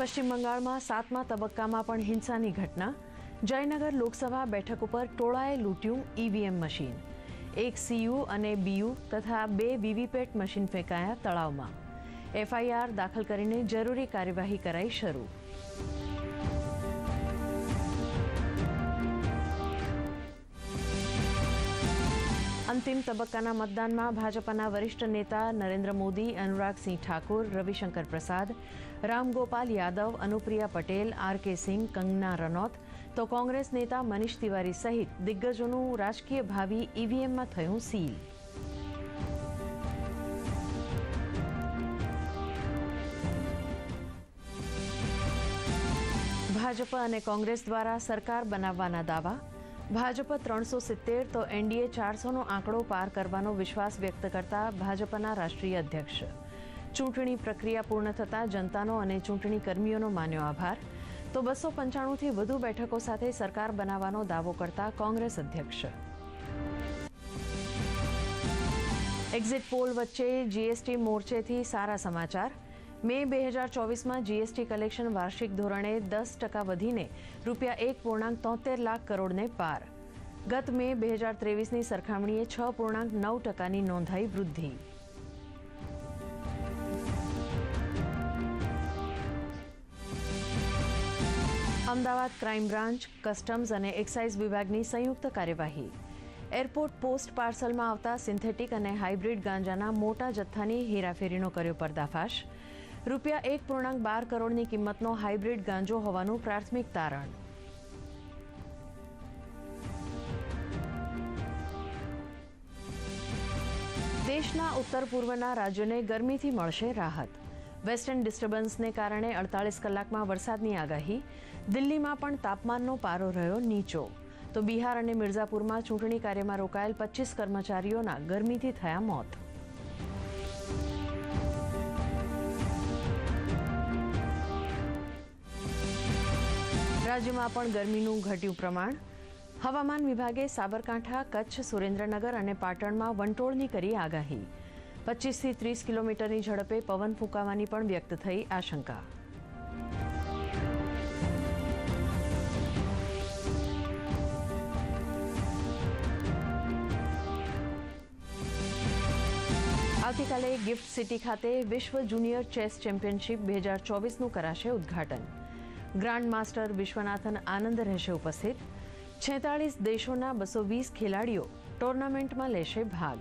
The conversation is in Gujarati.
પશ્ચિમ બંગાળમાં સાતમા તબક્કામાં પણ હિંસાની ઘટના. જયનગર લોકસભા બેઠક ઉપર ટોળાએ લૂંટ્યું ઈવીએમ મશીન. એક સીયુ અને બીયુ તથા બે વીવીપેટ મશીન ફેંકાયા તળાવમાં. એફઆઈઆર દાખલ કરીને જરૂરી કાર્યવાહી કરાઈ શરૂ. અંતિમ તબક્કાના મતદાનમાં ભાજપના વરિષ્ઠ નેતા નરેન્દ્ર મોદી અનુરાગસિંહ ઠાકુર રવિશંકર પ્રસાદ રામગોપાલ યાદવ અનુપ્રિયા પટેલ આર કે સિંહ કંગના રનૌત તો કોંગ્રેસ નેતા મનીષ તિવારી સહિત દિગ્ગજોનું રાજકીય ભાવિ ઈવીએમમાં થયું સીલ ભાજપ અને કોંગ્રેસ દ્વારા સરકાર બનાવવાના દાવા ભાજપ ત્રણસો સિત્તેર તો એનડીએ ચારસોનો આંકડો પાર કરવાનો વિશ્વાસ વ્યક્ત કરતા ભાજપના રાષ્ટ્રીય અધ્યક્ષ. ચૂંટણી પ્રક્રિયા પૂર્ણ થતાં જનતાનો અને ચૂંટણી કર્મીઓનો માન્યો આભાર. તો બસો પંચાણુંથી વધુ બેઠકો સાથે સરકાર બનાવવાનો દાવો કરતા કોંગ્રેસ અધ્યક્ષ. એક્ઝિટ પોલ વચ્ચે જીએસટી મોરચેથી સારા સમાચાર. મે બે હજાર ચોવીસમાં જીએસટી કલેક્શન વાર્ષિક ધોરણે દસ ટકા વધીને રૂપિયા એક પૂર્ણાંક તોતેર લાખ કરોડને પાર. ગત મે બે હજાર ત્રેવીસની સરખામણીએ છ પૂર્ણાંક નવ ટકાની નોંધાઈ વૃદ્ધિ. અમદાવાદ ક્રાઇમ બ્રાન્ચ, કસ્ટમ્સ અને એક્સાઇઝ વિભાગની સંયુક્ત કાર્યવાહી. એરપોર્ટ પોસ્ટ પાર્સલમાં આવતા સિન્થેટિક અને હાઇબ્રિડ ગાંજાના મોટા જથ્થાની હેરાફેરીનો કર્યો પર્દાફાશ. રૂપિયા એક પૂર્ણાંક બાર કરોડની કિંમતનો હાઇબ્રિડ ગાંજો હોવાનું પ્રાથમિક તારણ. દેશના ઉત્તર પૂર્વના રાજ્યોને ગરમીથી મળશે રાહત. વેસ્ટર્ન ડિસ્ટર્બન્સને કારણે અડતાલીસ કલાકમાં વરસાદની આગાહી. દિલ્હીમાં પણ તાપમાનનો પારો રહ્યો નીચો. તો બિહાર અને મિર્ઝાપુરમાં ચૂંટણી કાર્યમાં રોકાયેલ પચીસ કર્મચારીઓના ગરમીથી થયા મોત. રાજ્યમાં પણ ગરમીનું ઘટ્યું પ્રમાણ. હવામાન વિભાગે સાબરકાંઠા, કચ્છ, સુરેન્દ્રનગર અને પાટણમાં વંટોળની કરી આગાહી. પચીસથી ત્રીસ કિલોમીટરની ઝડપે પવન ફૂંકાવાની પણ વ્યક્ત થઈ આશંકા. આવતીકાલે ગિફ્ટ સિટી ખાતે વિશ્વ જુનિયર ચેસ ચેમ્પિયનશિપ બે હજાર ચોવીસનું કરાશે ઉદ્ઘાટન. ગ્રાન્ડ માસ્ટર વિશ્વનાથન આનંદ રહેશે ઉપસ્થિત. છેતાળીસ દેશોના બસો વીસ ખેલાડીઓ ટુર્નામેન્ટમાં લેશે ભાગ.